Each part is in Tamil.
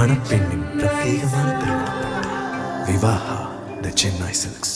மணப்பெண்ணின் பிரத்யேகமான விவாஹா த சென்னை சில்க்ஸ்.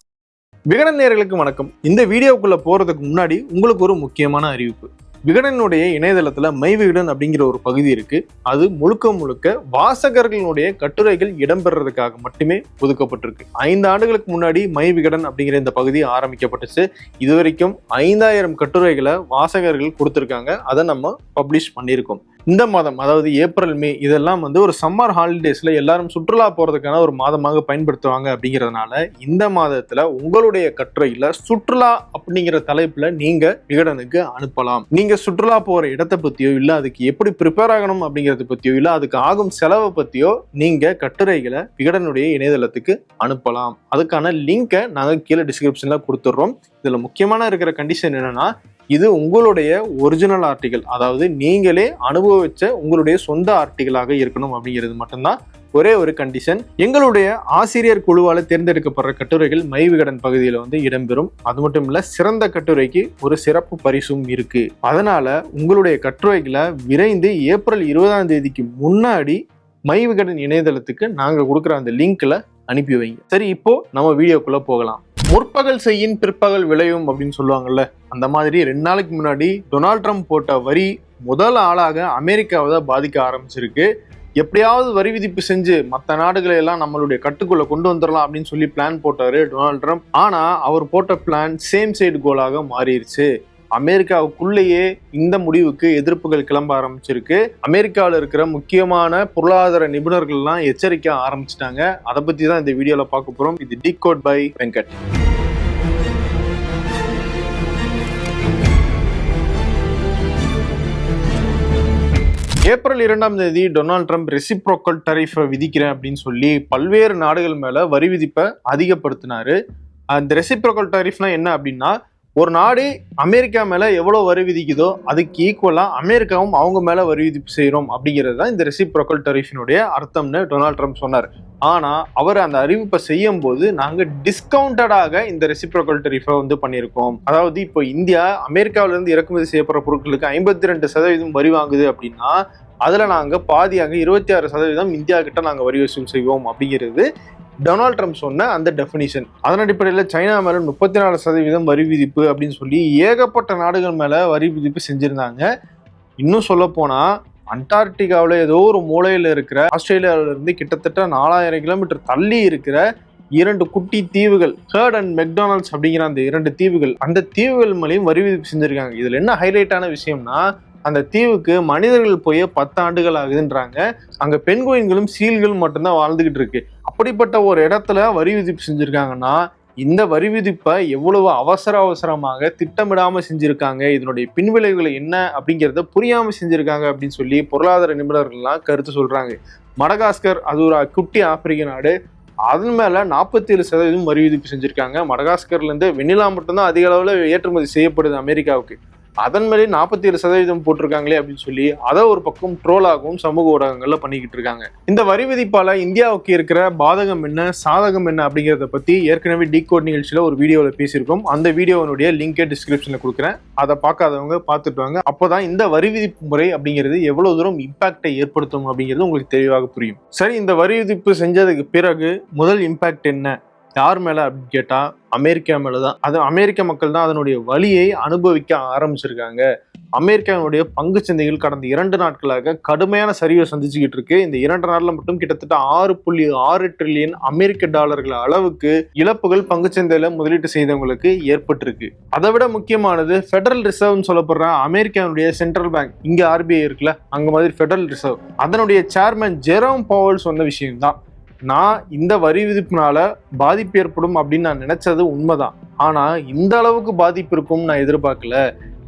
விகடன் நேர்களுக்கு வணக்கம். இந்த வீடியோக்குள்ள போறதுக்கு முன்னாடி உங்களுக்கு ஒரு முக்கியமான அறிவிப்பு. விகடனுடைய இணையதளத்துல மை விகடன் அப்படிங்கிற ஒரு பகுதி இருக்கு. அது முழுக்க முழுக்க வாசகர்களுடைய கட்டுரைகள் இடம்பெறதுக்காக மட்டுமே ஒதுக்கப்பட்டிருக்கு. ஐந்து ஆண்டுகளுக்கு முன்னாடி மை விகடன் அப்படிங்கிற இந்த பகுதி ஆரம்பிக்கப்பட்டுச்சு. இதுவரைக்கும் ஐந்தாயிரம் கட்டுரைகளை வாசகர்கள் கொடுத்துருக்காங்க. அதை நம்ம பப்ளிஷ் பண்ணியிருக்கோம். இந்த மாதம் அதாவது ஏப்ரல் மே இதெல்லாம் வந்து ஒரு சம்மர் ஹாலிடேஸில் எல்லாரும் சுற்றுலா போகிறதுக்கான ஒரு மாதமாக பயன்படுத்துவாங்க அப்படிங்கிறதுனால இந்த மாதத்தில் உங்களுடைய கட்டுரையில் சுற்றுலா அப்படிங்கிற தலைப்பில் நீங்கள் விகடனுக்கு அனுப்பலாம். நீங்கள் சுற்றுலா போகிற இடத்தை பற்றியோ இல்லை அதுக்கு எப்படி ப்ரிப்பேர் ஆகணும் அப்படிங்கறத பற்றியோ இல்லை அதுக்கு ஆகும் செலவை பற்றியோ நீங்கள் கட்டுரைகளை விகடனுடைய இணையதளத்துக்கு அனுப்பலாம். அதுக்கான லிங்கை நாங்கள் கீழே டிஸ்கிரிப்ஷனில் கொடுத்துட்றோம். இதில் முக்கியமான இருக்கிற கண்டிஷன் என்னென்னா இது உங்களுடைய ஒரிஜினல் ஆர்டிகல் அதாவது நீங்களே அனுபவிச்ச உங்களுடைய சொந்த ஆர்டிகலாக இருக்கணும் அப்படிங்கிறது மட்டும்தான். ஒரே ஒரு கண்டிஷன் எங்களுடைய ஆசிரியர் குழுவால் தேர்ந்தெடுக்கப்படுற கட்டுரைகள் மை விகடன் பகுதியில் வந்து இடம்பெறும். அது மட்டும் இல்லை சிறந்த கட்டுரைக்கு ஒரு சிறப்பு பரிசும் இருக்கு. அதனால உங்களுடைய கட்டுரைகளை விரைந்து ஏப்ரல் இருபதாம் தேதிக்கு முன்னாடி மை விகடன் இணையதளத்துக்கு நாங்கள் கொடுக்குற அந்த லிங்க்ல அனுப்பி வைங்க. சரி இப்போ நம்ம வீடியோக்குள்ள போகலாம். முற்பகல் செய்யின் பிற்பகல் விளையும் அப்படின்னு சொல்லுவாங்கல்ல அந்த மாதிரி ரெண்டு நாளைக்கு முன்னாடி டொனால்ட் ட்ரம்ப் போட்ட வரி முதல் ஆளாக அமெரிக்காவை தான் பாதிக்க ஆரம்பிச்சிருக்கு. எப்படியாவது வரி விதிப்பு செஞ்சு மற்ற நாடுகளை எல்லாம் நம்மளுடைய கட்டுக்குள்ள கொண்டு வந்துடலாம் அப்படின்னு சொல்லி பிளான் போட்டாரு டொனால்ட் ட்ரம்ப். ஆனா அவர் போட்ட பிளான் சேம் சைடு கோலாக மாறிடுச்சு அமெரிக்காவுக்குள்ளேயே இந்த முடிவுக்கு எதிர்ப்புகள் கிளம்ப ஆரம்பிச்சிருக்கு. அமெரிக்காவில் இருக்கிற முக்கியமான பொருளாதார நிபுணர்கள்லாம் எச்சரிக்க ஆரம்பிச்சிட்டாங்க. அதை பற்றி தான் இந்த வீடியோவில் பார்க்க போகிறோம் இது டிகோட் பை வெங்கட். ஏப்ரல் இரண்டாம் தேதி டொனால்ட் ட்ரம்ப் ரெசிப்ரோக்கல் டரிஃபை விதிக்கிறேன் அப்படின்னு சொல்லி பல்வேறு நாடுகள் மேலே வரி விதிப்பை அதிகப்படுத்தினாரு. அந்த ரெசிப்ரோக்கல் டரிஃப்னா என்ன அப்படின்னா ஒரு நாடு அமெரிக்கா மேலே எவ்வளோ வரி விதிக்குதோ அதுக்கு ஈக்குவலாக அமெரிக்காவும் அவங்க மேலே வரி விதிப்பு செய்கிறோம் அப்படிங்கிறது தான் இந்த ரெசிப்ரோக்கல் டரிஃபினுடைய அர்த்தம்னு டொனால்ட் ட்ரம்ப் சொன்னார். ஆனால் அவர் அந்த அறிவிப்பை செய்யும் போது நாங்கள் டிஸ்கவுண்டடாக இந்த ரெசிப்ரோக்கல் டரிஃபை வந்து பண்ணியிருக்கோம். அதாவது இப்போ இந்தியா அமெரிக்காவிலேருந்து இறக்குமதி செய்யப்படுற பொருட்களுக்கு ஐம்பத்தி ரெண்டு சதவீதம் வரி வாங்குது அப்படின்னா அதில் நாங்கள் பாதியாக இருபத்தி ஆறு சதவீதம் இந்தியா கிட்ட நாங்கள் வரி வசூல் செய்வோம் அப்படிங்கிறது டொனால்ட் ட்ரம்ப் சொன்ன அந்த டெஃபினிஷன் அதன் அடிப்படையில் சைனா மேலே முப்பத்தி நாலு சதவீதம் வரி விதிப்பு அப்படின்னு சொல்லி ஏகப்பட்ட நாடுகள் மேலே வரி விதிப்பு செஞ்சுருந்தாங்க. இன்னும் சொல்லப்போனால் அண்டார்டிகாவில் ஏதோ ஒரு மூலையில் இருக்கிற ஆஸ்திரேலியாவிலிருந்து கிட்டத்தட்ட நாலாயிரம் கிலோமீட்டர் தள்ளி இருக்கிற இரண்டு குட்டி தீவுகள் ஹேர்ட் அண்ட் மெக்டானல்ட்ஸ் அப்படிங்கிற அந்த இரண்டு தீவுகள் அந்த தீவுகள் மேலேயும் வரி விதிப்பு செஞ்சிருக்காங்க. இதில் என்ன ஹைலைட்டான விஷயம்னா அந்த தீவுக்கு மனிதர்கள் போய் பத்து ஆண்டுகள் ஆகுதுன்றாங்க. அங்க பெண்குயின்களும் சீல்களும் மட்டும்தான் வாழ்ந்துகிட்டு இருக்கு. அப்படிப்பட்ட ஒரு இடத்துல வரி விதிப்பு செஞ்சிருக்காங்கன்னா இந்த வரி விதிப்பை எவ்வளவு அவசர அவசரமாக திட்டமிடாம செஞ்சிருக்காங்க இதனுடைய பின்விளைவுகள் என்ன அப்படிங்கிறத புரியாம செஞ்சிருக்காங்க அப்படின்னு சொல்லி பொருளாதார நிபுணர்கள்லாம் கருத்து சொல்றாங்க. மடகாஸ்கர் அது ஒரு குட்டி ஆப்பிரிக்க நாடு அதன் மேல நாற்பத்தி ஏழு சதவீதம் வரி விதிப்பு செஞ்சிருக்காங்க. மடகாஸ்கர்ல இருந்து வெண்ணிலா மட்டும்தான் அதிக அளவுல ஏற்றுமதி செய்யப்படுது அமெரிக்காவுக்கு. அதன் மேலே நாற்பத்தி ஏழு சதவீதம் போட்டிருக்காங்களே அப்படின்னு சொல்லி அதை ஒரு பக்கம் ட்ரோலாகவும் சமூக ஊடகங்களில் பண்ணிக்கிட்டு இருக்காங்க. இந்த வரி விதிப்பால் இந்தியாவுக்கு இருக்கிற பாதகம் என்ன சாதகம் என்ன அப்படிங்கிறத பற்றி ஏற்கனவே டீகோட் நிகழ்ச்சியில் ஒரு வீடியோவில் பேசியிருக்கோம். அந்த வீடியோனுடைய லிங்கை டிஸ்கிரிப்ஷனில் கொடுக்குறேன். அதை பார்க்காதவங்க பார்த்துட்டு வாங்க. அப்போதான் இந்த வரி விதிப்பு முறை அப்படிங்கிறது எவ்வளோ தூரம் இம்பாக்டை ஏற்படுத்தும் அப்படிங்கிறது உங்களுக்கு தெளிவாக புரியும். சரி இந்த வரி விதிப்பு செஞ்சதுக்கு பிறகு முதல் இம்பாக்ட் என்ன? யார் மேலே அப்படின்னு கேட்டால் அமெரிக்கா மேலே தான் அது அமெரிக்க மக்கள் தான் அதனுடைய வழியை அனுபவிக்க ஆரம்பிச்சிருக்காங்க. அமெரிக்காவினுடைய பங்கு சந்தைகள் கடந்த இரண்டு நாட்களாக கடுமையான சரிவை சந்திச்சுக்கிட்டு இருக்கு. இந்த இரண்டு நாளில் மட்டும் கிட்டத்தட்ட ஆறு புள்ளி ஆறு ட்ரில்லியன் அமெரிக்க டாலர்கள் அளவுக்கு இழப்புகள் பங்கு சந்தையில முதலீட்டு செய்தவங்களுக்கு ஏற்பட்டிருக்கு. அதை விட முக்கியமானது ஃபெடரல் ரிசர்வ்னு சொல்லப்படுற அமெரிக்காவுடைய சென்ட்ரல் பேங்க் இங்க ஆர்பிஐ இருக்குல்ல அங்க மாதிரி ஃபெடரல் ரிசர்வ் அதனுடைய சேர்மன் ஜெரோம் பவல் சொன்ன விஷயம்தான். நான் இந்த வரி விதிப்புனால பாதிப்பு ஏற்படும் அப்படின்னு நான் நினைச்சது உண்மைதான். ஆனா இந்த அளவுக்கு பாதிப்பு இருக்கும்னு நான் எதிர்பார்க்கல.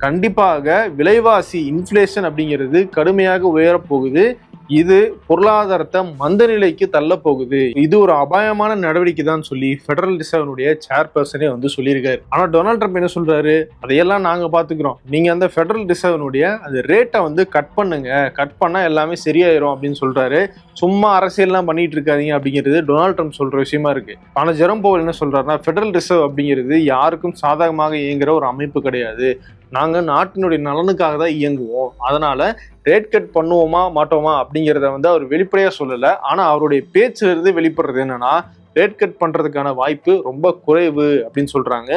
கண்டிப்பாக விலைவாசி இன்ஃப்ளேஷன் அப்படிங்கிறது கடுமையாக உயரப் போகுது. இது பொருளாதாரத்தை மந்த நிலைக்கு தள்ள போகுது இது ஒரு அபாயமான நடவடிக்கை தான் சொல்லி ஃபெடரல் ரிசர்வனுடைய சேர்பர்சனே வந்து சொல்லியிருக்காரு. ஆனா டொனால்ட் ட்ரம்ப் என்ன சொல்றாரு? அதையெல்லாம் நாங்க பாத்துக்கிறோம் நீங்க அந்த ஃபெடரல் ரிசர்வனுடைய அந்த ரேட்டை வந்து கட் பண்ணுங்க. கட் பண்ணா எல்லாமே சரியாயிரும் அப்படின்னு சொல்றாரு. சும்மா அரசியல்லாம் பண்ணிட்டு இருக்காதீங்க அப்படிங்கிறது டொனால்ட் ட்ரம்ப் சொல்ற விஷயமா இருக்கு. ஆனா ஜெரம் போவல் என்ன சொல்றாருன்னா ஃபெடரல் ரிசர்வ் அப்படிங்கிறது யாருக்கும் சாதகமாக இயங்குற ஒரு அமைப்பு கிடையாது. நாங்கள் நாட்டினுடைய நலனுக்காக தான் இயங்குவோம். அதனால் ரேட் கட் பண்ணுவோமா மாட்டோமா அப்படிங்கிறத வந்து அவர் வெளிப்படையாக சொல்லலை. ஆனால் அவருடைய பேச்சிலிருந்து வெளிப்படுறது என்னன்னா ரேட் கட் பண்ணுறதுக்கான வாய்ப்பு ரொம்ப குறைவு அப்படின்னு சொல்கிறாங்க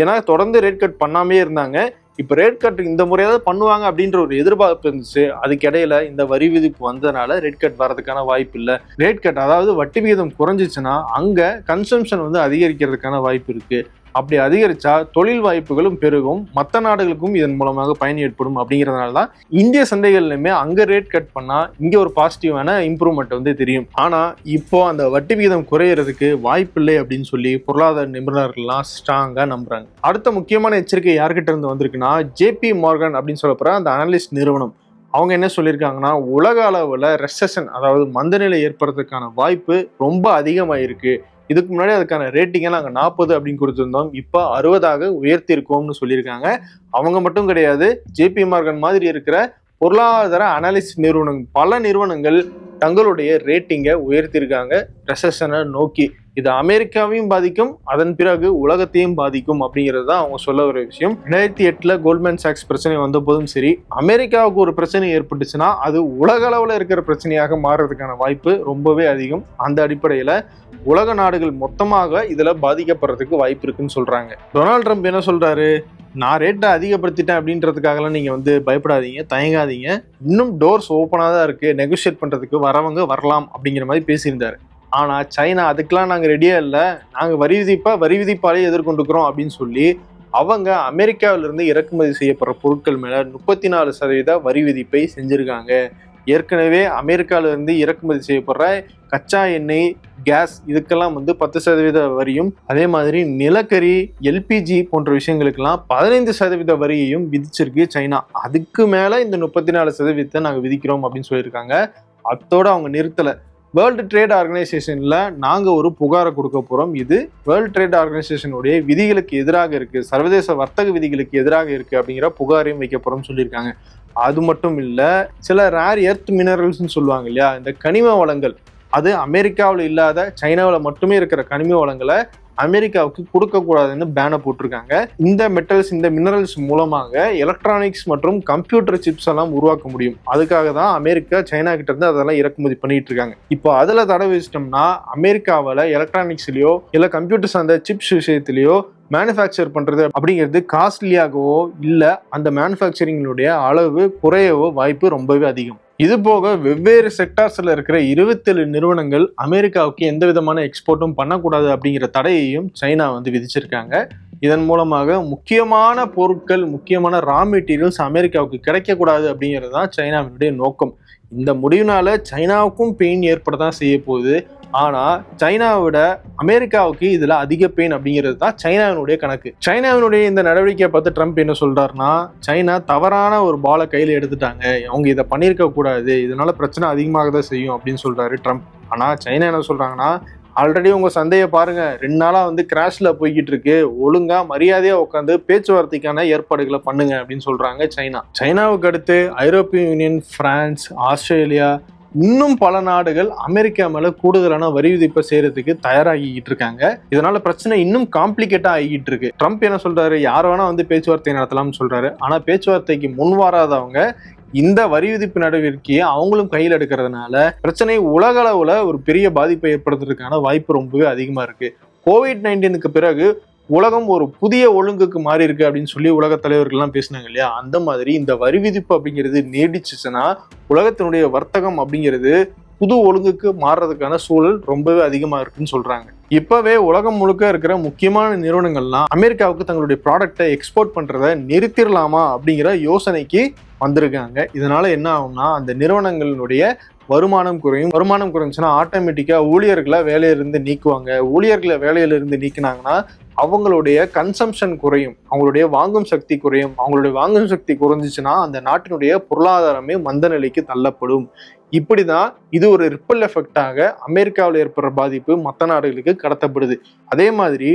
ஏன்னா தொடர்ந்து ரேட் கட் பண்ணாமே இருந்தாங்க. இப்போ ரேட் கட் இந்த முறையாவது பண்ணுவாங்க அப்படின்ற ஒரு எதிர்பார்ப்பு இருந்துச்சு. அதுக்கு இடையில இந்த வரி விதிப்பு வந்ததுனால ரேட் கட் வர்றதுக்கான வாய்ப்பு இல்லை. ரேட் கட் அதாவது வட்டி விகிதம் குறைஞ்சிச்சுன்னா அங்கே கன்சம்ஷன் வந்து அதிகரிக்கிறதுக்கான வாய்ப்பு இருக்குது அப்படி அதிகரிச்சா தொழில் வாய்ப்புகளும் பெருகும். மற்ற நாடுகளுக்கும் இதன் மூலமாக பயன் ஏற்படும் அப்படிங்கிறதுனால தான் இந்திய சந்தைகள்லையுமே அங்கே ரேட் கட் பண்ணால் இங்கே ஒரு பாசிட்டிவான இம்ப்ரூவ்மெண்ட் வந்து தெரியும். ஆனால் இப்போ அந்த வட்டி விகிதம் குறையிறதுக்கு வாய்ப்பில்லை அப்படின்னு சொல்லி பொருளாதார நிபுணர்கள்லாம் ஸ்ட்ராங்காக நம்புறாங்க. அடுத்த முக்கியமான எச்சரிக்கை யார்கிட்ட இருந்து வந்திருக்குன்னா ஜேபி மார்கன் அப்படின்னு சொல்லப்போகிற அந்த அனலிஸ்ட் நிறுவனம். அவங்க என்ன சொல்லியிருக்காங்கன்னா உலக அளவில் ரெசஷன் அதாவது மந்தநிலை ஏற்படுறதுக்கான வாய்ப்பு ரொம்ப அதிகமாயிருக்கு. இதுக்கு முன்னாடி அதுக்கான ரேட்டிங்கை நாங்கள் நாற்பது அப்படின்னு கொடுத்துருந்தோம். இப்போ அறுபதாக உயர்த்தியிருக்கோம்னு சொல்லியிருக்காங்க. அவங்க மட்டும் கிடையாது ஜேபி மார்கன் மாதிரி இருக்கிற பொருளாதார அனாலிசிஸ் நிறுவனங்கள் பல நிறுவனங்கள் தங்களுடைய ரேட்டிங்கை உயர்த்தியிருக்காங்க. ரெசஷனை நோக்கி இது அமெரிக்காவையும் பாதிக்கும் அதன் பிறகு உலகத்தையும் பாதிக்கும் அப்படிங்கிறது தான் அவங்க சொல்ல ஒரு விஷயம். ரெண்டாயிரத்தி எட்டில் கோல்ட்மேன் சாக்ஸ் பிரச்சனை வந்த போதும் சரி அமெரிக்காவுக்கு ஒரு பிரச்சனை ஏற்பட்டுச்சுன்னா அது உலக அளவில் இருக்கிற பிரச்சனையாக மாறுறதுக்கான வாய்ப்பு ரொம்பவே அதிகம். அந்த அடிப்படையில் உலக நாடுகள் மொத்தமாக இதில் பாதிக்கப்படுறதுக்கு வாய்ப்பு இருக்குன்னு சொல்கிறாங்க டொனால்ட் ட்ரம்ப் என்ன சொல்கிறாரு நான் ரேட்டை அதிகப்படுத்திட்டேன் அப்படின்றதுக்காகலாம் நீங்கள் வந்து பயப்படாதீங்க தயங்காதீங்க. இன்னும் டோர்ஸ் ஓப்பனாக தான் இருக்குது நெகோஷியேட் பண்ணுறதுக்கு வரவங்க வரலாம் அப்படிங்கிற மாதிரி பேசியிருந்தாரு. ஆனால் சைனா அதுக்கெலாம் நாங்கள் ரெடியாக இல்லை. நாங்கள் வரி விதிப்பை வரி விதிப்பாலே எதிர்கொண்டுக்கிறோம் அப்படின்னு சொல்லி அவங்க அமெரிக்காவிலிருந்து இறக்குமதி செய்யப்படுற பொருட்கள் மேலே முப்பத்தி நாலு சதவீத வரி விதிப்பை செஞ்சுருக்காங்க. ஏற்கனவே அமெரிக்காவிலிருந்து இறக்குமதி செய்யப்படுற கச்சா எண்ணெய் கேஸ் இதுக்கெல்லாம் வந்து பத்து சதவீத வரியும் அதே மாதிரி நிலக்கரி எல்பிஜி போன்ற விஷயங்களுக்கெல்லாம் பதினைந்து சதவீத வரியையும் விதிச்சிருக்கு சைனா. அதுக்கு மேலே இந்த முப்பத்தி நாலு சதவீதத்தை நாங்கள் விதிக்கிறோம் அப்படின்னு சொல்லியிருக்காங்க. அதோடு அவங்க நிறுத்தலை. வேர்ல்டு ட்ரேட் ஆர்கனைசேஷனில் நாங்கள் ஒரு புகாரை கொடுக்க போகிறோம் இது வேர்ல்டு ட்ரேட் ஆர்கனைசேஷனுடைய விதிகளுக்கு எதிராக இருக்குது சர்வதேச வர்த்தக விதிகளுக்கு எதிராக இருக்குது அப்படிங்கிற புகாரையும் வைக்க போகிறோம்னு சொல்லியிருக்காங்க. அது மட்டும் இல்லை சில ரேர் எர்த் மினரல்ஸ்னு சொல்லுவாங்க இல்லையா? இந்த கனிம வளங்கள். அது அமெரிக்காவில் இல்லாத சைனாவில் மட்டுமே இருக்கிற கனிம வளங்களை அமெரிக்காவுக்கு கொடுக்கக்கூடாதுன்னு பேனை போட்டிருக்காங்க. இந்த மெட்டல்ஸ் இந்த மினரல்ஸ் மூலமாக எலக்ட்ரானிக்ஸ் மற்றும் கம்ப்யூட்டர் சிப்ஸ் எல்லாம் உருவாக்க முடியும். அதுக்காக தான் அமெரிக்கா சைனா கிட்ட இருந்து அதெல்லாம் இறக்குமதி பண்ணிட்டு இருக்காங்க. இப்போ அதில் தடை வச்சிட்டோம்னா அமெரிக்காவில் எலக்ட்ரானிக்ஸ்லயோ இல்லை கம்ப்யூட்டர் சார்ந்த சிப்ஸ் விஷயத்திலயோ மேனுஃபேக்சர் பண்ணுறது அப்படிங்கிறது காஸ்ட்லியாகவோ இல்லை அந்த மேனுஃபேக்சரிங்களுடைய அளவு குறையவோ வாய்ப்பு ரொம்பவே அதிகம். இது போக வெவ்வேறு செக்டார்ஸில் இருக்கிற இருபத்தேழு நிறுவனங்கள் அமெரிக்காவுக்கு எந்த விதமான எக்ஸ்போர்ட்டும் பண்ணக்கூடாது அப்படிங்கிற தடையையும் சைனா வந்து விதிச்சிருக்காங்க. இதன் மூலமாக முக்கியமான பொருட்கள் முக்கியமான ரா மெட்டீரியல்ஸ் அமெரிக்காவுக்கு கிடைக்கக்கூடாது அப்படிங்கிறது தான் சைனாவினுடைய நோக்கம். இந்த முடிவினால சைனாவுக்கும் பெயின் ஏற்பட தான் செய்ய போகுது ஆனா சைனாவை விட அமெரிக்காவுக்கு இதுல அதிக பெயின் அப்படிங்கிறது தான் சைனாவினுடைய கணக்கு. சைனாவினுடைய இந்த நடவடிக்கையை பார்த்து ட்ரம்ப் என்ன சொல்றாருன்னா சைனா தவறான ஒரு பாலை கையில எடுத்துட்டாங்க. அவங்க இதை பண்ணியிருக்க கூடாது. இதனால பிரச்சனை அதிகமாக தான் செய்யும் அப்படின்னு சொல்றாரு ட்ரம்ப். ஆனா சைனா என்ன சொல்றாங்கன்னா ஆல்ரெடி உங்கள் சந்தையை பாருங்க. ரெண்டு நாளாக வந்து கிராஷில் போய்கிட்டு இருக்கு. ஒழுங்காக மரியாதையாக உட்காந்து பேச்சுவார்த்தைக்கான ஏற்பாடுகளை பண்ணுங்க அப்படின்னு சொல்கிறாங்க சைனா. சைனாவுக்கு அடுத்து ஐரோப்பிய யூனியன் பிரான்ஸ் ஆஸ்திரேலியா இன்னும் பல நாடுகள் அமெரிக்கா மேல கூடுதலான வரி விதிப்பை செய்யறதுக்கு தயாராகிக்கிட்டு இருக்காங்க. இதனால பிரச்சனை இன்னும் காம்ப்ளிகேட்டா ஆகிட்டு இருக்கு. ட்ரம்ப் என்ன சொல்றாரு? யார் வேணா வந்து பேச்சுவார்த்தை நடத்தலாம்னு சொல்றாரு. ஆனா பேச்சுவார்த்தைக்கு முன் வராதவங்க இந்த வரி விதிப்பு நடவடிக்கையை அவங்களும் கையில் எடுக்கிறதுனால பிரச்சனை உலக அளவுல ஒரு பெரிய பாதிப்பை ஏற்படுத்துறதுக்கான வாய்ப்பு ரொம்பவே அதிகமா இருக்கு. கோவிட் நைன்டீனுக்கு பிறகு உலகம் ஒரு புதிய ஒழுங்குக்கு மாறி இருக்கு அப்படின்னு சொல்லி உலக தலைவர்கள்லாம் பேசினாங்க இல்லையா? அந்த மாதிரி இந்த வரி விதிப்பு அப்படிங்கிறது நீடிச்சுச்சுன்னா உலகத்தினுடைய வர்த்தகம் அப்படிங்கிறது புது ஒழுங்குக்கு மாறுறதுக்கான சூழல் ரொம்பவே அதிகமா இருக்குன்னு சொல்றாங்க. இப்பவே உலகம் முழுக்க இருக்கிற முக்கியமான நிறுவனங்கள்லாம் அமெரிக்காவுக்கு தங்களுடைய ப்ராடக்டை எக்ஸ்போர்ட் பண்றதை நிறுத்திடலாமா அப்படிங்கிற யோசனைக்கு வந்திருக்காங்க. இதனால என்ன ஆகும்னா அந்த நிறுவனங்களுடைய வருமானம் குறையும். வருமானம் குறைஞ்சுன்னா ஆட்டோமேட்டிக்காக ஊழியர்களை வேலையிலிருந்து நீக்குவாங்க. ஊழியர்களை வேலையிலிருந்து நீக்கினாங்கன்னா அவங்களுடைய கன்சம்ஷன் குறையும். அவங்களுடைய வாங்கும் சக்தி குறையும். அவங்களுடைய வாங்கும் சக்தி குறைஞ்சிச்சுன்னா அந்த நாட்டினுடைய பொருளாதாரமே மந்த நிலைக்கு தள்ளப்படும். இப்படி தான் இது ஒரு ரிப்பல் எஃபெக்டாக அமெரிக்காவில் ஏற்படுற பாதிப்பு மற்ற நாடுகளுக்கு கடத்தப்படுது. அதே மாதிரி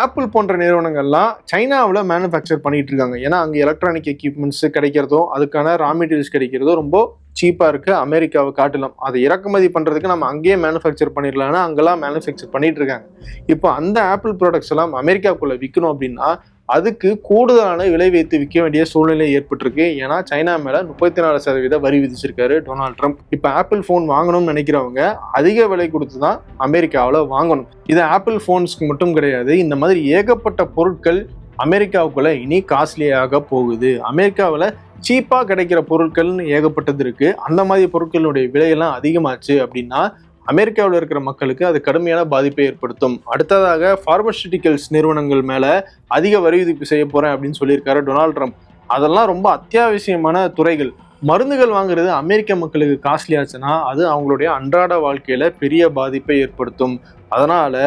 ஆப்பிள் போன்ற நிறுவனங்கள்லாம் சைனாவில் மேனுஃபேக்சர் பண்ணிட்டு இருக்காங்க. ஏன்னா அங்கே எலக்ட்ரானிக் எக்யூப்மெண்ட்ஸ் கிடைக்கிறதும் அதுக்கான ரா மெட்டீரியல்ஸ் கிடைக்கிறதும் ரொம்ப சீப்பாக இருக்குது அமெரிக்காவை காட்டிலும். அதை இறக்குமதி பண்ணுறதுக்கு நம்ம அங்கேயே மேனுஃபேக்சர் பண்ணிடலாம்னா அங்கெல்லாம் மேனுஃபேக்சர் பண்ணிட்டு இருக்காங்க. இப்போ அந்த ஆப்பிள் ப்ராடக்ட்ஸ் எல்லாம் அமெரிக்காவுக்குள்ளே விற்கணும் அப்படின்னா அதுக்கு கூடுதலான விலை வைத்து விற்க வேண்டிய சூழ்நிலை ஏற்பட்டிருக்கு. ஏன்னா சைனா மேல முப்பத்தி நாலு சதவீத வரி விதிச்சிருக்காரு டொனால்ட் ட்ரம்ப். இப்போ ஆப்பிள் ஃபோன் வாங்கணும்னு நினைக்கிறவங்க அதிக விலை கொடுத்து தான் அமெரிக்காவில் வாங்கணும். இது ஆப்பிள் ஃபோன்ஸ்க்கு மட்டும் கிடையாது இந்த மாதிரி ஏகப்பட்ட பொருட்கள் அமெரிக்காவுக்குள்ள இனி காஸ்ட்லியாக போகுது. அமெரிக்காவில் சீப்பாக கிடைக்கிற பொருட்கள்னு ஏகப்பட்டது இருக்கு. அந்த மாதிரி பொருட்களுடைய விலையெல்லாம் அதிகமாச்சு அப்படின்னா அமெரிக்காவில் இருக்கிற மக்களுக்கு அது கடுமையான பாதிப்பை ஏற்படுத்தும். அடுத்ததாக ஃபார்மசூட்டிக்கல்ஸ் நிறுவனங்கள் மேலே அதிக வரி விதிப்பு செய்ய போகிறேன் அப்படின்னு சொல்லியிருக்காரு டொனால்ட் ட்ரம்ப். அதெல்லாம் ரொம்ப அத்தியாவசியமான துறைகள். மருந்துகள் வாங்குறது அமெரிக்க மக்களுக்கு காஸ்ட்லி ஆச்சுன்னா அது அவங்களுடைய அன்றாட வாழ்க்கையில் பெரிய பாதிப்பை ஏற்படுத்தும். அதனால்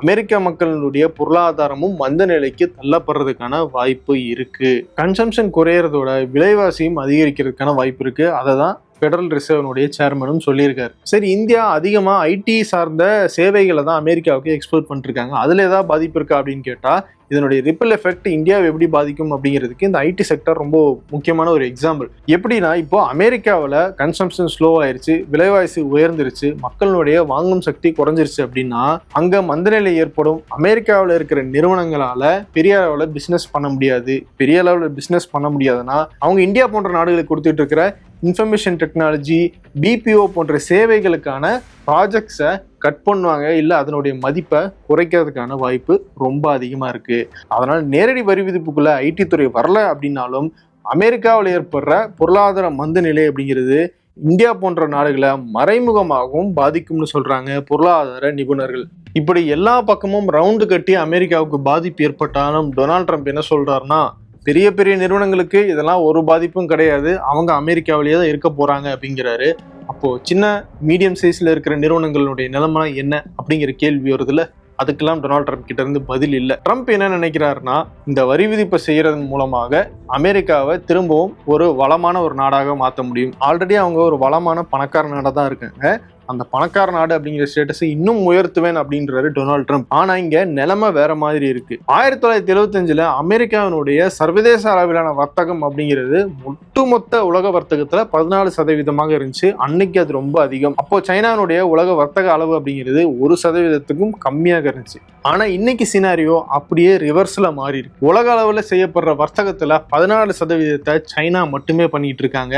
அமெரிக்க மக்களுடைய பொருளாதாரமும் மந்த நிலைக்கு தள்ளப்படுறதுக்கான வாய்ப்பு இருக்கு. கன்சம்ஷன் குறையறதோட விலைவாசியும் அதிகரிக்கிறதுக்கான வாய்ப்பு இருக்கு. அதை தான் ஃபெடரல் ரிசர்வனுடைய சேர்மனும் சொல்லியிருக்காரு. சரி இந்தியா அதிகமாக ஐடி சார்ந்த சேவைகளை தான் அமெரிக்காவுக்கு எக்ஸ்போர்ட் பண்ணிருக்காங்க. அதில் ஏதாவது பாதிப்பு இருக்கா அப்படின்னு கேட்டால் இதனுடைய ரிப்பிள் எஃபெக்ட் இந்தியாவை எப்படி பாதிக்கும் அப்படிங்கிறதுக்கு இந்த ஐடி செக்டர் ரொம்ப முக்கியமான ஒரு எக்ஸாம்பிள் எப்படின்னா இப்போ அமெரிக்காவில் கன்சம்ஷன் ஸ்லோ ஆயிருச்சு விலைவாசி உயர்ந்துருச்சு மக்களுடைய வாங்கும் சக்தி குறைஞ்சிருச்சு அப்படின்னா அங்கே மந்தநிலை ஏற்படும் அமெரிக்காவில் இருக்கிற நிறுவனங்களால் பெரிய அளவில் பிஸ்னஸ் பண்ண முடியாது. பெரிய அளவில் பிஸ்னஸ் பண்ண முடியாதுன்னா அவங்க இந்தியா போன்ற நாடுகளுக்கு கொடுத்துட்டு இருக்கிற இன்ஃபர்மேஷன் டெக்னாலஜி பிபிஓ போன்ற சேவைகளுக்கான ப்ராஜெக்ட்ஸை கட் பண்ணுவாங்க. இல்லை அதனுடைய மதிப்பை குறைக்கிறதுக்கான வாய்ப்பு ரொம்ப அதிகமாக இருக்குது அதனால் நேரடி வரி விதிப்புக்குள்ளே ஐடி துறை வரல அப்படின்னாலும் அமெரிக்காவில் ஏற்படுற பொருளாதார மந்த நிலை அப்படிங்கிறது இந்தியா போன்ற நாடுகளை மறைமுகமாகவும் பாதிக்கும்னு சொல்றாங்க பொருளாதார நிபுணர்கள். இப்படி எல்லா பக்கமும் ரவுண்டு கட்டி அமெரிக்காவுக்கு பாதிப்பு ஏற்பட்டாலும் டொனால்ட் ட்ரம்ப் என்ன சொல்றாருன்னா பெரிய பெரிய நிறுவனங்களுக்கு இதெல்லாம் ஒரு பாதிப்பும் கிடையாது. அவங்க அமெரிக்காவிலேயே தான் இருக்க போறாங்க அப்படிங்கிறாரு. அப்போ சின்ன மீடியம் சைஸ்ல இருக்கிற நிறுவனங்களுடைய நிலைமை என்ன அப்படிங்கிற கேள்வி வருதுல்ல? அதுக்கெல்லாம் டொனால்ட் ட்ரம்ப் கிட்ட இருந்து பதில் இல்லை. ட்ரம்ப் என்ன நினைக்கிறாருன்னா இந்த வரி விதிப்பை செய்யறதன் மூலமாக அமெரிக்காவை திரும்பவும் ஒரு வளமான ஒரு நாடாக மாற்ற முடியும். ஆல்ரெடி அவங்க ஒரு வளமான பணக்கார நாடாக தான் இருக்காங்க. அந்த பணக்கார நாடு அப்படிங்கிற ஸ்டேட்டஸை இன்னும் உயர்த்துவேன் அப்படின்றாரு டொனால்ட் ட்ரம்ப். ஆனா இங்க நிலைமை வேற மாதிரி இருக்கு. ஆயிரத்தி தொள்ளாயிரத்தி எழுபத்தஞ்சுல அமெரிக்காவினுடைய சர்வதேச அளவிலான வர்த்தகம் அப்படிங்கிறது ஒட்டுமொத்த உலக வர்த்தகத்துல பதினாலு சதவீதமாக இருந்துச்சு. அன்னைக்கு அது ரொம்ப அதிகம். அப்போ சைனாவினுடைய உலக வர்த்தக அளவு அப்படிங்கிறது ஒரு சதவீதத்துக்கும் கம்மியாக இருந்துச்சு. ஆனா இன்னைக்கு சினாரியோ அப்படியே ரிவர்ஸ்ல மாறி இருக்கு உலக அளவுல செய்யப்படுற வர்த்தகத்துல பதினாலு சதவீதத்தை சைனா மட்டுமே பண்ணிட்டு இருக்காங்க.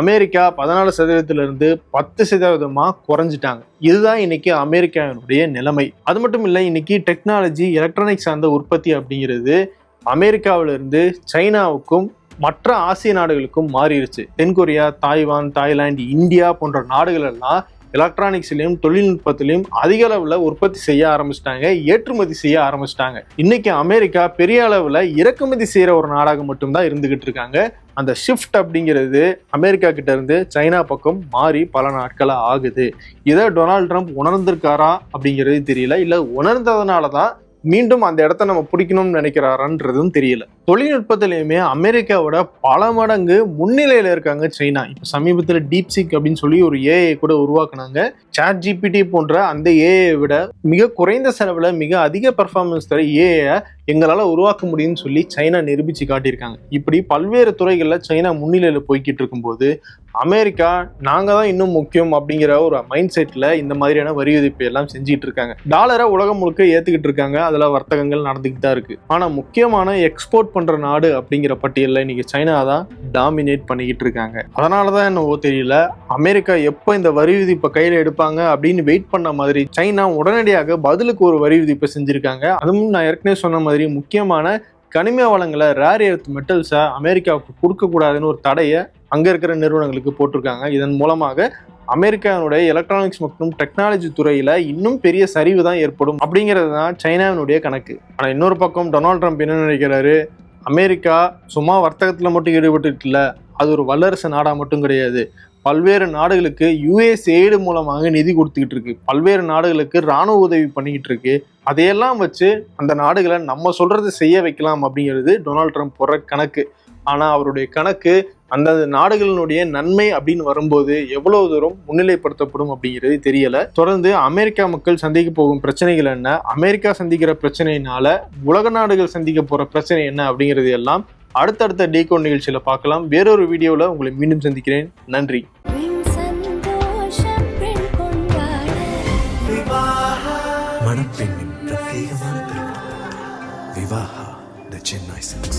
அமெரிக்கா பதினாலு சதவீதத்திலிருந்து பத்து சதவீதமாக குறைஞ்சிட்டாங்க. இதுதான் இன்னைக்கு அமெரிக்காவினுடைய நிலைமை. அது மட்டும் இல்லை இன்னைக்கு டெக்னாலஜி எலக்ட்ரானிக்ஸ் சார்ந்த உற்பத்தி அப்படிங்கிறது அமெரிக்காவிலிருந்து சைனாவுக்கும் மற்ற ஆசிய நாடுகளுக்கும் மாறிடுச்சு தென்கொரியா தாய்வான் தாய்லாந்து இந்தியா போன்ற நாடுகள் எல்லாம் எலக்ட்ரானிக்ஸ்லையும் தொழில்நுட்பத்திலையும் அதிக அளவில் உற்பத்தி செய்ய ஆரம்பிச்சிட்டாங்க ஏற்றுமதி செய்ய ஆரம்பிச்சிட்டாங்க. இன்னைக்கு அமெரிக்கா பெரிய அளவில் இறக்குமதி செய்கிற ஒரு நாடாக மட்டும்தான் இருந்துகிட்டு இருக்காங்க. அந்த ஷிஃப்ட் அப்படிங்கிறது அமெரிக்கா கிட்ட இருந்து சைனா பக்கம் மாறி பல நாட்களாக ஆகுது. இதை டொனால்ட் ட்ரம்ப் உணர்ந்திருக்காரா அப்படிங்கிறது தெரியல. இல்லை உணர்ந்ததுனால தான் மீண்டும் அந்த இடத்த நம்ம பிடிக்கணும்னு நினைக்கிறாரான்றதும் தெரியல. தொழில்நுட்பத்திலையுமே அமெரிக்காவோட பல மடங்கு முன்னிலையில இருக்காங்க சைனா. இப்போ சமீபத்தில் டீப்சிக் அப்படின்னு சொல்லி ஒரு ஏஐ கூட உருவாக்குனாங்க. சாட் ஜிபிடி போன்ற அந்த ஏஐ விட மிக குறைந்த செலவில் மிக அதிக பெர்ஃபார்மன்ஸ் தர ஏஐ எங்களால் உருவாக்க முடியும்னு சொல்லி சைனா நிரூபித்து காட்டியிருக்காங்க. இப்படி பல்வேறு துறைகளில் சைனா முன்னிலையில் போய்கிட்டு இருக்கும்போது அமெரிக்கா நாங்கள் தான் இன்னும் முக்கியம் அப்படிங்கிற ஒரு மைண்ட் செட்டில் இந்த மாதிரியான வரி விதிப்பு எல்லாம் செஞ்சுட்டு இருக்காங்க. டாலரை உலகம் முழுக்க ஏற்றுக்கிட்டு இருக்காங்க. அதில் வர்த்தகங்கள் நடந்துக்கிட்டு தான் இருக்குது ஆனால் முக்கியமான எக்ஸ்போர்ட் பண்ணுற நாடு அப்படிங்கிற பட்டியலில் இன்றைக்கி சைனா தான் டாமினேட் பண்ணிக்கிட்டு இருக்காங்க. அதனால தான் என்னவோ தெரியல அமெரிக்கா எப்போ இந்த வரி விதிப்பை கையில் எடுப்பாங்க அப்படின்னு வெயிட் பண்ண மாதிரி சைனா உடனடியாக பதிலுக்கு ஒரு வரி விதிப்பை செஞ்சுருக்காங்க. அதுவும் நான் ஏற்கனவே சொன்ன மாதிரி முக்கியமான கனிம வளங்களை ரேர் எர்த் மெட்டல்ஸை அமெரிக்காவுக்கு கொடுக்கக்கூடாதுன்னு ஒரு தடையை அங்கே இருக்கிற நிறுவனங்களுக்கு போட்டிருக்காங்க. இதன் மூலமாக அமெரிக்காவினுடைய எலக்ட்ரானிக்ஸ் மற்றும் டெக்னாலஜி துறையில் இன்னும் பெரிய சரிவு தான் ஏற்படும் அப்படிங்கிறது தான் சைனாவினுடைய கணக்கு. ஆனால் இன்னொரு பக்கம் டொனால்ட் ட்ரம்ப் என்ன நினைக்கிறாரு? அமெரிக்கா சும்மா வர்த்தகத்தில் மட்டும் ஈடுபட்டு இல்லை. அது ஒரு வல்லரசு நாடாக மட்டும் கிடையாது. பல்வேறு நாடுகளுக்கு யுஎஸ் எய்டு மூலமாக நிதி கொடுத்துக்கிட்டு இருக்கு. பல்வேறு நாடுகளுக்கு ராணுவ உதவி பண்ணிக்கிட்டு இருக்கு. அதையெல்லாம் வச்சு அந்த நாடுகளை நம்ம சொல்றது செய்ய வைக்கலாம் அப்படிங்கிறது டொனால்ட் ட்ரம்ப் போடுற கணக்கு. ஆனால் அவருடைய கணக்கு அந்தந்த நாடுகளினுடைய நன்மை அப்படின்னு வரும்போது எவ்வளவு தூரம் முன்னிலைப்படுத்தப்படும் அப்படிங்கிறது தெரியல. தொடர்ந்து அமெரிக்கா மக்கள் சந்திக்க போகும் பிரச்சனைகள் என்ன? அமெரிக்கா சந்திக்கிற பிரச்சனையினால உலக நாடுகள் சந்திக்க போற பிரச்சனை என்ன அப்படிங்கிறது எல்லாம் அடுத்தடுத்த டீகோன் நிகழ்ச்சியில பார்க்கலாம். வேறொரு வீடியோவில் உங்களை மீண்டும் சந்திக்கிறேன். நன்றி. மணப்பெண்ணின் பிரத்யேகமான திருமணம் விவாஹா த Chennai Silks.